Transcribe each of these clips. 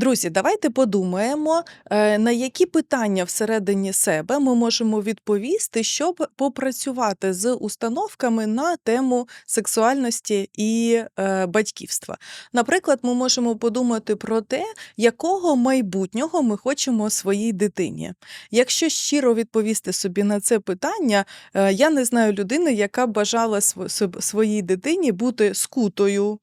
Друзі, давайте подумаємо, е, на які питання всередині себе ми можемо відповісти, щоб попрацювати з установками на тему сексуальності і е, батьківства. Наприклад, ми можемо подумати про те, якого майбутнього ми хочемо своїй дитині. Якщо щиро відповісти собі на це питання, е, я не знаю людини, яка бажала своїй дитині бути скутою,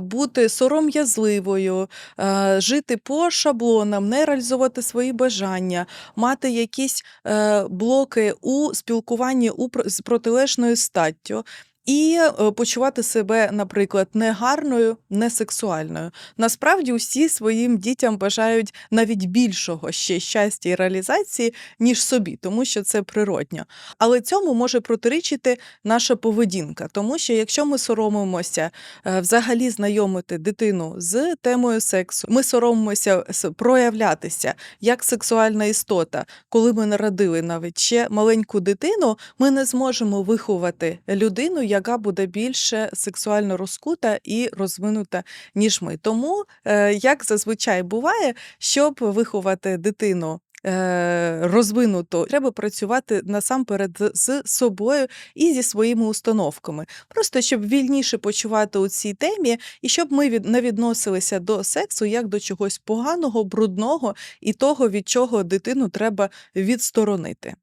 бути сором'язливою, е, жити по шаблонам, не реалізовувати свої бажання, мати якісь е, блоки у спілкуванні у, з протилежною статтю. І е, почувати себе, наприклад, негарною, несексуальною. Насправді, усі своїм дітям бажають навіть більшого ще щастя і реалізації, ніж собі, тому що це природньо. Але цьому може протирічити наша поведінка, тому що якщо ми соромимося е, взагалі знайомити дитину з темою сексу, ми соромимося с- проявлятися як сексуальна істота, коли ми народили навіть ще маленьку дитину, ми не зможемо виховати людину, яка буде більше сексуально розкута і розвинута, ніж ми. Тому, е, як зазвичай буває, щоб виховати дитину. е, Розвинуто треба працювати насамперед з- собою і зі своїми установками, просто щоб вільніше почувати у цій темі, і щоб ми від, не відносилися до сексу як до чогось поганого, брудного і того, від чого дитину треба відсторонити.